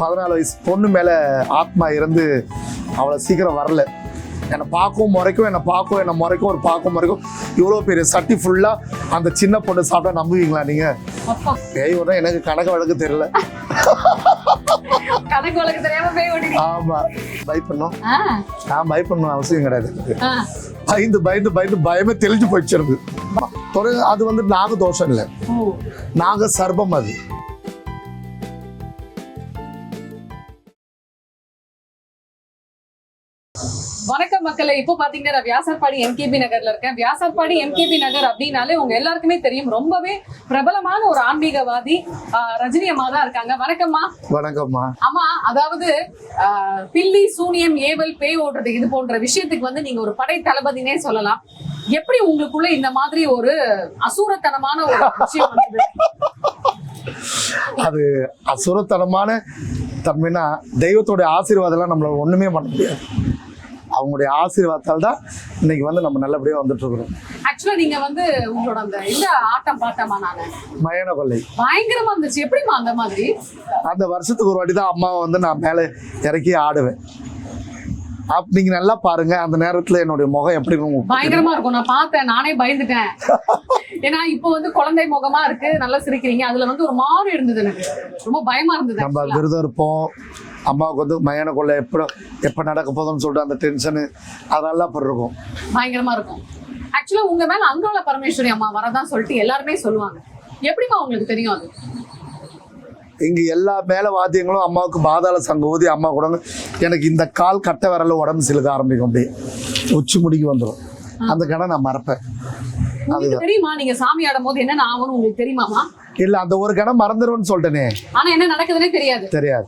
பதினாலு வயசு பொண்ணு மேலே ஆத்மா இருந்து அவ்வளோ சீக்கிரம் வரல. என்னை பார்க்கவும் முறைக்கும் என்னை பார்க்கவும் என்னை முறைக்கும் ஒரு பார்க்கவும் முறைக்கும் இவ்வளோ பெரிய சட்டி ஃபுல்லாக அந்த சின்ன பொண்ணு சாப்பிட்டா நம்புவீங்களா நீங்கள் பேய் விட எனக்கு கணக்கு வழக்கு தெரியல. கணக்கு வழக்கு தெரியாம ஆமாம் பயப்படணும். நான் பயப்படணும் அவசியம் கிடையாது. பயந்து பயந்து பயந்து பயமே தெளிஞ்சு போயிடுச்சு எனக்கு. அது வந்து நாக தோஷம் இல்லை. நாக சர்பம் அது. வணக்கம் மக்களே. இப்போ பாத்தீங்கன்னா வியாசர்பாடி எம்கேபி நகர்ல இருக்கேன். வியாசர்பாடி எம்கேபி நகர் அப்படின்னாலே உங்க எல்லாருக்குமே தெரியும். ரொம்பவே பிரபலமான ஒரு ஆன்மீகவாதி ரஜினி அம்மா தான் இருக்காங்க. வணக்கம்மா. வணக்கம்மா. அம்மா அதாவது பில்லி சூனியம் ஏவல் பேய் ஓடுறது இது போன்ற விஷயத்துக்கு வந்து நீங்க ஒரு படை தளபதினே சொல்லலாம். எப்படி உங்களுக்குள்ள இந்த மாதிரி ஒரு அசூரத்தனமான ஒரு விஷயம் வந்தது? அது அசுரத்தனமான தன்மைனா தெய்வத்தோடைய ஆசீர்வாதம்லாம் நம்மளால ஒண்ணுமே பண்ண முடியாது. அவங்களுடைய ஆசீர்வாதத்தால் தான் இன்னைக்கு வந்து நம்ம நல்லபடியா வந்துட்டு இருக்கிறோம் ஆக்சுவலா நீங்க வந்து உங்களோட அந்த இந்த ஆட்டம் பார்த்தமா நானு. மயன கொள்ளை பயங்கரமா இருந்துச்சு. எப்படிமா அந்த மாதிரி? அந்த வருஷத்துக்கு ஒரு வாட்டி தான் அம்மாவை வந்து நான் மேலே இறக்கி ஆடுவேன். அப் நீங்க நல்லா பாருங்க. அந்த நேரத்துல என்னுடைய முகம் எப்படி இருக்கும் பயங்கரமா இருக்கும். நான் பார்த்தேன். நானே பயந்துட்டேன். ஏன்னா இப்போ வந்து குழந்தை முகமா இருக்கு. நல்லா சிரிக்கிறீங்க. அதுல வந்து ஒரு மாதிரி இருந்தது எனக்கு. ரொம்ப பயமா இருந்தது நம்ம. விரதம் இருப்போம். அம்மாவுக்கு வந்து மயான கொள்ளை எப்போ எப்போ நடக்க போதும்னு சொல்லிட்டு அந்த டென்ஷனு அதெல்லாம் இப்போ இருக்கும். பயங்கரமா இருக்கும். ஆக்சுவலா உங்க மேல அங்காள பரமேஸ்வரி அம்மா வரதான் சொல்லிட்டு எல்லாருமே சொல்லுவாங்க. எப்படிமா உங்களுக்கு தெரியும் அது? இங்கே எல்லா மேல வாத்தியங்களும் அம்மாவுக்கு பாதாள சங்கு ஊதி அம்மா கூட எனக்கு இந்த கால் கட்டை விரல உடம்பு சிலுக்க ஆரம்பிக்கும் அப்படியே. உச்சி முடிக்கு வந்துடும் அந்த கணம் நான் மறப்பேன். தெரியுமா? நீங்க சாமி ஆடும் போது என்ன ஆகும்னு உங்களுக்கு தெரியுமாமா இல்லை அந்த ஒரு கணம் மறந்துடுவேன்னு சொல்லிட்டேனே. ஆனா என்ன நடக்குதுன்னே தெரியாது. தெரியாது.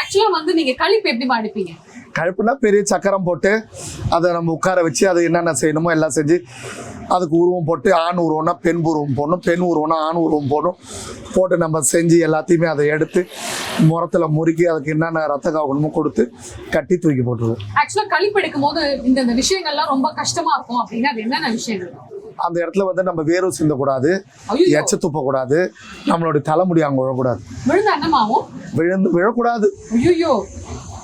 ஆக்சுவலா வந்து நீங்க கழிப்பு எப்படி அடிப்பீங்க கழுப்புனா பெரிய சக்கரம் போட்டு அதை நம்ம உட்கார வச்சு அதை என்னென்ன செய்யணுமோ எல்லாம் செஞ்சு அதுக்கு உருவம் போட்டு ஆண் உருவம்னா பெண் உருவம் போடணும் பெண் உருவம்னா ஆண் உருவம் போடணும். போட்டு நம்ம செஞ்சு எல்லாத்தையுமே அதை எடுத்து முரத்தில் முறுக்கி அதுக்கு என்னென்ன ரத்த காவணமோ கொடுத்து கட்டி தூக்கி போட்டுருவோம். ஆக்சுவலா கழிப்பு எடுக்கும் போது இந்த விஷயங்கள்லாம் ரொம்ப கஷ்டமா இருக்கும் அப்படின்னா அது என்னென்ன விஷயங்கள்? அந்த இடத்துல வந்து நம்ம வேர்வை சிந்தக்கூடாது எச்ச துப்பக்கூடாது நம்மளுடைய தலைமுடி அங்கே விழக்கூடாது. விழுந்தா விழக்கூடாது.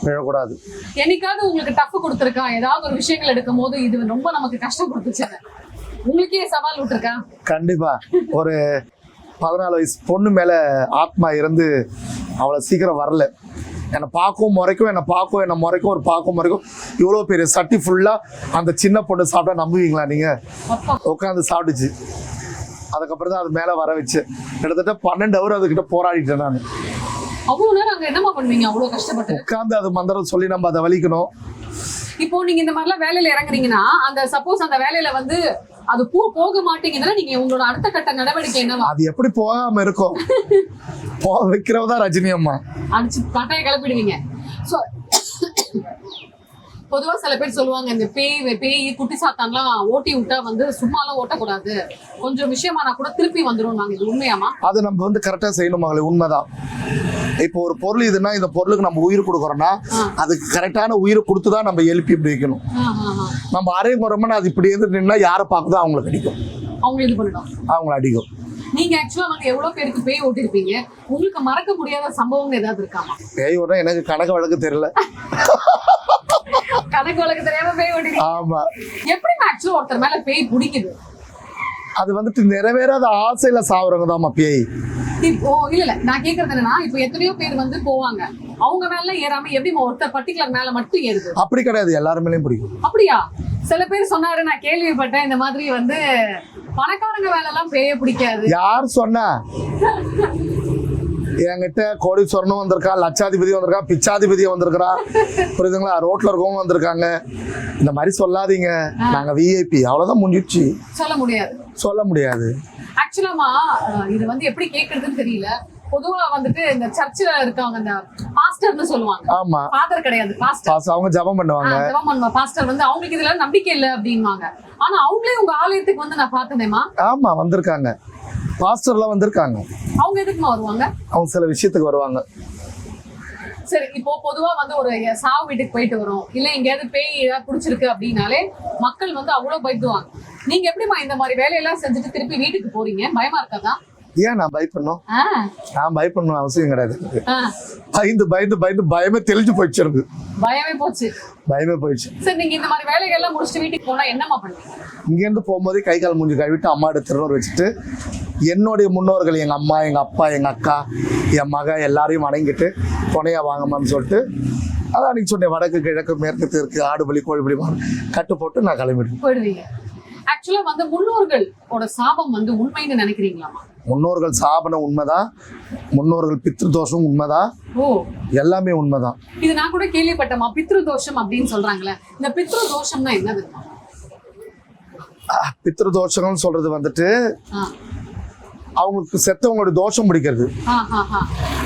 விழக்கூடாது. என்னைக்காவது உங்களுக்கு டஃப் கொடுத்துருக்கா? ஏதாவது ஒரு விஷயங்கள் எடுக்கும் போது இது ரொம்ப நமக்கு கஷ்டம் கொடுத்துச்சு உங்களுக்கே சவால் விட்டுருக்கா? கண்டிப்பா. ஒரு பதினாலு வயசு பொண்ணு மேல ஆத்மா இருந்து அவ்வளோ சீக்கிரம் வரல. என்னை பார்க்கவும் முறைக்கும் என்னை பார்க்கவும் என்னை முறைக்கும் ஒரு பார்க்கவும் முறைக்கும். இவ்வளோ பெரிய சட்டி ஃபுல்லாக அந்த சின்ன பொண்ணு சாப்பிட்டா நம்புவீங்களா நீங்கள் உட்காந்து சாப்பிட்டுச்சு. அதுக்கப்புறம் தான் அது மேலே வர வச்சு. கிட்டத்தட்ட பன்னெண்டு ஹவர் அதுக்கிட்ட போராடிட்டேன் நான். அவ்வளவு நேரம் அங்க என்னமா பண்ணுவீங்க? அவ்வளவு கஷ்டப்பட்டு. உட்காந்து அது மந்திரம் சொல்லி நம்ம அதை வலிக்கணும். இப்போ நீங்க இந்த மாதிரிலாம் வேலையில இறங்குறீங்கன்னா அந்த சப்போஸ் அந்த வேலையில வந்து அது பூ போக மாட்டீங்கன்னா நீங்க உங்களோட அடுத்த கட்ட நடவடிக்கை என்னவா? அது எப்படி போகாம இருக்கும்? போக வைக்கிறவ தான் ரஜினி அம்மா. அடிச்சு பட்டைய கிளப்பிடுவீங்க. சோ பொதுவா சில பேர் சொல்லுவாங்க இந்த பேய் பேய் குட்டி சாத்தான்லாம் ஓட்டி விட்டா வந்து சும்மாலாம் ஓட்டக்கூடாது. கொஞ்சம் விஷயமானா கூட திருப்பி வந்துரும் நாங்க இது உண்மையாமா அது நம்ம வந்து கரெக்டாக செய்யணும் மகளே உண்மைதான். இப்போ ஒரு பொருள் இதுன்னா இந்த பொருளுக்கு நம்ம உயிர் கொடுக்குறோம்னா. அதுக்கு கரெக்டான உயிர் கொடுத்து தான் நம்ம எழுப்பி வைக்கணும். நம்ம அரையும் குறோம்னா அது இப்படி இருந்து நின்னா யாரை பார்க்குதோ அவங்களுக்கு அடிக்கும். அவங்க இது பண்ணிடும் அவங்கள அடிக்கும். நீங்க ஆக்சுவலா வந்து எவ்வளவு பேருக்கு பேய் ஓட்டிருப்பீங்க? உங்களுக்கு மறக்க முடியாத சம்பவம் ஏதாவது இருக்காமா? பேய் விட எனக்கு கணக்கு வழக்கு தெரியல. கணக்கு வழக்கு தெரியாம பேய் ஓட்டிருக்கீங்க. ஆமா. எப்படி ஆக்சுவலா ஒருத்தர் மேல பேய் பிடிக்குது? அது வந்துட்டு நிறைவேறாத ஆசையில சாவுறவங்க தான்மா பேய் இப்போ இல்ல இல்ல. நான் கேக்குறது என்னன்னா இப்போ எத்தனையோ பேர் வந்து போவாங்க. அவங்க மேல ஏறாம எப்படி ஒருத்தர் பர்டிகுலர் மேல மட்டும் ஏறுது? அப்படி கிடையாது எல்லாரு மேலேயும் பிடிக்கும். அப்படியா? சில பேர் சொன்னாரு நான் கேள்விப்பட்டேன் இந்த மாதிரி வந்து பணக்காரங்க வேலை எல்லாம் பேய பிடிக்காது. யார் சொன்னா? என்கிட்ட கோடீஸ்வரனும் வந்திருக்கான் லட்சாதிபதி வந்திருக்கான் பிச்சாதிபதி வந்திருக்கிறான் புரியுதுங்களா? ரோட்ல இருக்கவங்க வந்திருக்காங்க. இந்த மாதிரி சொல்லாதீங்க. நாங்க விஐபி அவ்வளவுதான் முடிஞ்சிடுச்சு சொல்ல முடியாது. சொல்ல முடியாது. ஆக்சுவலாமா இது வந்து எப்படி கேக்குறதுன்னு தெரியல. பொதுவா வந்துட்டு இந்த சர்ச்சில் இருக்கவங்க இந்த பாஸ்டர்னு சொல்லுவாங்க. ஆமா. ஃபாதர் கிடையாது பாஸ்டர் பாஸ் அவங்க ஜபம் பண்ணுவாங்க. ஜெபம் பண்ணுவா பாஸ்டர் வந்து அவங்களுக்கு இதுல நம்பிக்கை இல்ல அப்படின்வாங்க ஆனா அவங்களே உங்க ஆலயத்துக்கு வந்து நான் பார்த்தேனேமா ஆமா வந்திருக்காங்க. பாஸ்டர்லாம் வந்திருக்காங்க. அவங்க எதுக்குமா வருவாங்க? அவங்க சில விஷயத்துக்கு வருவாங்க. சரி இப்போ பொதுவா வந்து ஒரு சாவு வீட்டுக்கு போயிட்டு வரோம். இல்ல எங்கேயாவது பேய் ஏதாவது பிடிச்சிருக்கு அப்படின்னாலே மக்கள் வந்து அவ்வளவு பயந்துவாங்க. நீங்க எப்படிமா இந்த மாதிரி வேலையெல்லாம் செஞ்சுட்டு திருப்பி வீட்டுக்கு போறீங்க? பயமா இருக்காதா? ஏன் நான் பயப்படணும்? நான் பயப்படணும் அவசியம் கிடையாது. பயந்து பயந்து பயந்து பயமே தெளிஞ்சு போயிடுச்சு எனக்கு பயமே போச்சு. பயமே போயிடுச்சு. சரி நீங்க இந்த மாதிரி வேலைகள் எல்லாம் முடிச்சுட்டு வீட்டுக்கு போனா என்னம்மா பண்ணுவீங்க? இங்கேருந்து போகும்போதே கை கால் மூஞ்சி கழுவிட்டு அம்மாட்ட திருநூறு வச்சுட்டு என்னுடைய முன்னோர்கள் எங்கள் அம்மா எங்கள் அப்பா எங்கள் அக்கா என் மக எல்லாரையும் வணங்கிட்டு துணையா வாங்கம்மான்னு சொல்லிட்டு அதான் அன்னைக்கு சொன்னேன் வடக்கு கிழக்கு மேற்கு தெற்கு ஆடு பலி கோழி பலி மாடு கட்டு போட்டு நான் கிளம்பிடுவேன். ஆக்சுவலா வந்து முன்னோர்களோட சாபம் வந்து உண்மைன்னு நினைக்கிறீங்களாமா முன்னோர்கள் சாபனம் உண்மைதான். முன்னோர்கள் பித்ரு தோஷம் உண்மைதான். ஓ. எல்லாமே உண்மைதான். இது நான் கூட கேள்விப்பட்டேமா பித்ரு தோஷம் அப்படின்னு சொல்றாங்களே. இந்த பித்ரு தோஷம்னா என்னதுமா ஆஹ், பித்ரு தோஷங்கள்னு சொல்றது வந்துட்டு அவங்களுக்கு செத்தவங்களோட தோஷம் பிடிக்கிறது.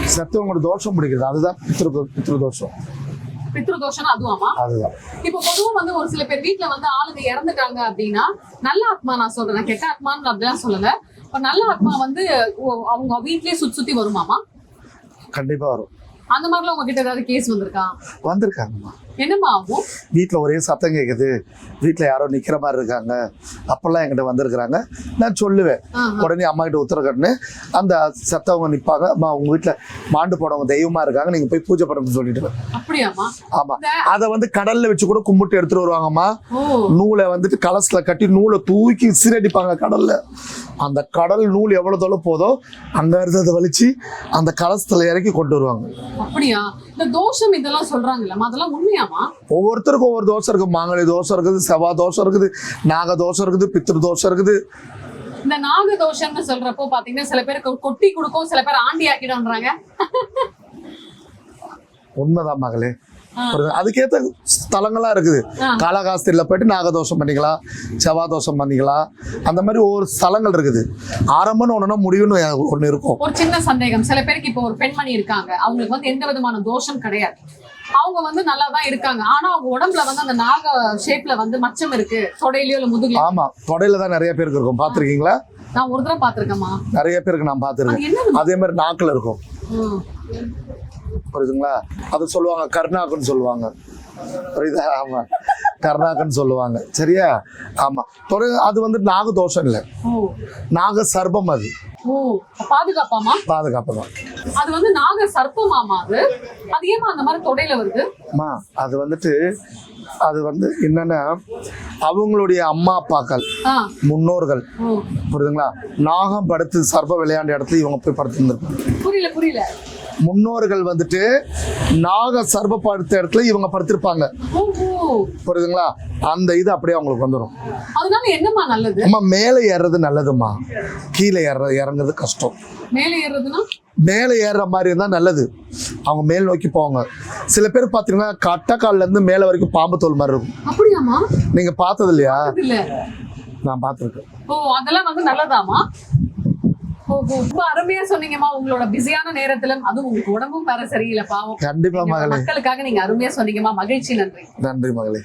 செத்தவங்களோட தோஷம் பிடிக்கிறது. அதுதான் பித்ரு பித்ரு தோஷம் பித்ரு தோஷம்னா அதுவாமா அதுதான். இப்ப பொதுவா வந்து ஒரு சில பேர் வீட்ல வந்து ஆளுங்க இறந்துட்டாங்க அப்படின்னா நல்ல ஆத்மா நான் சொல்றேன். கெட்ட ஆத்மான்னு அப்படிலாம் சொல்லல. இப்ப நல்ல ஆத்மா வந்து அவங்க வீட்லயே சுத்தி சுத்தி வருமாமா கண்டிப்பா வரும். அந்த மாதிரிலாம் உங்ககிட்ட ஏதாவது கேஸ் வந்திருக்கா? வந்திருக்காங்கம்மா. என்னம்மா ஆகும்? வீட்டில் ஒரே சத்தம் கேட்குது வீட்டில் யாரோ நிற்கிற மாதிரி இருக்காங்க. அப்பெல்லாம் என்கிட்ட வந்திருக்கிறாங்க. நான் சொல்லுவேன். உடனே அம்மா கிட்ட உத்தரவு கட்டுன்னு அந்த சத்தவங்க நிற்பாங்க அம்மா உங்கள் வீட்டில் மாண்டு போனவங்க தெய்வமாக இருக்காங்க. நீங்கள் போய் பூஜை பண்ணணும்னு சொல்லிட்டு அப்படியாமா ஆமாம் அதை வந்து கடலில் வச்சு கூட கும்பிட்டு எடுத்துகிட்டு வருவாங்கம்மா. நூலை வந்துட்டு கலசில் கட்டி நூலை தூக்கி சீரடிப்பாங்க கடல்ல. அந்த கடல் நூல் எவ்வளோ தொலை போதோ அங்கே இருந்ததை வலிச்சு அந்த கலசத்தில் இறக்கி கொண்டு வருவாங்க. அப்படியா? இந்த தோஷம் இதெல்லாம் சொல்றாங்கல்ல அதெல்லாம் உண்மையாமா ஒவ்வொருத்தருக்கும் ஒவ்வொரு தோசை இருக்கு. மாங்கனி தோசை இருக்குது செவ்வாய் தோசை இருக்குது நாக தோசை இருக்குது பித்திரு தோசை இருக்குது. இந்த நாக தோஷம்னு சொல்றப்போ பாத்தீங்கன்னா சில பேருக்கு கொட்டி கொடுக்கும் சில பேர் ஆண்டி ஆக்கிடும்ன்றாங்க. உண்மைதான் மகளே? அதுக்கேத்த ஸ்தலங்களா இருக்குது. காலகாஸ்திரியில் போயிட்டு நாகதோஷம் பண்ணிக்கலாம் செவ்வாய் தோஷம் பண்ணிக்கலாம். அந்த மாதிரி ஒவ்வொரு ஸ்தலங்கள் இருக்குது. ஆரம்பம்னு ஒன்றுனா முடிவுன்னு ஒன்று இருக்கும். ஒரு சின்ன சந்தேகம். சில பேருக்கு இப்போ ஒரு பெண்மணி இருக்காங்க. அவங்களுக்கு வந்து எந்த விதமான தோஷம் கிடையாது. அவங்க வந்து நல்லா தான் இருக்காங்க. ஆனா அவங்க உடம்புல வந்து அந்த நாக ஷேப்ல வந்து மச்சம் இருக்கு. தொடையிலயோ இல்ல முதுகுலயோ. ஆமா. தொடையில தான் நிறைய பேருக்கு இருக்கும். பார்த்துருக்கீங்களா? நான் ஒரு தடவை பாத்திருக்கேம்மா நிறைய பேருக்கு நான் பார்த்துருக்கேன். அது மாதிரி நாக்கில் இருக்கும். புரியுதுங்களா? அது சொல்லுவாங்க. கர்நாக்குன்னு சொல்லுவாங்க. புரியுதா? ஆமா. கர்நாக்குன்னு சொல்லுவாங்க. சரியா? ஆமா. அது வந்து நாக தோஷம் இல்லை. நாக சர்ப்பம் அது. ஓ. பாதுகாப்பாமா பாதுகாப்பு தான். அது வந்து நாக சர்ப்பமாமா அது அது ஏமா அந்த மாதிரி தொடையில வருது? அம்மா அது வந்துட்டு அது வந்து என்னன்னா அவங்களுடைய அம்மா அப்பாக்கள் முன்னோர்கள். புரியுதுங்களா? நாகம் படுத்து சர்ப்ப விளையாண்ட இடத்துல இவங்க போய் படுத்துருந்துருப்பாங்க. புரியல புரியல. முன்னோர்கள் வந்துட்டு நாக சர்ப்ப படுத்த இடத்துல இவங்க படுத்திருப்பாங்க. புரியுதுங்களா? அந்த இது அப்படியே அவங்களுக்கு வந்துடும் அதனால நல்லது? அம்மா மேலே ஏறுறது நல்லதும்மா. கீழே ஏற இறங்குறது கஷ்டம். மேலே ஏறுறதுன்னா? மேலே ஏறுற மாதிரி இருந்தால் நல்லது. அவங்க மேல் நோக்கி போவாங்க. சில பேர் பார்த்தீங்கன்னா கட்டக்கால்ல இருந்து மேலே வரைக்கும் பாம்பு தோல் மாதிரி இருக்கும். அப்படியாமா நீங்கள் பார்த்தது இல்லையா நான் பார்த்துருக்கேன். ஓ அதெல்லாம் வந்து நல்லதாமா ரொம்ப அருமையா சொன்னீங்கம்மா. உங்களோட பிஸியான நேரத்துல அதுவும் உங்களுக்கு உடம்பும் வேற சரியில்லை பாவம். மகளே. மக்களுக்காக நீங்க அருமையா சொன்னீங்கம்மா. மகிழ்ச்சி நன்றி. நன்றி மகளே.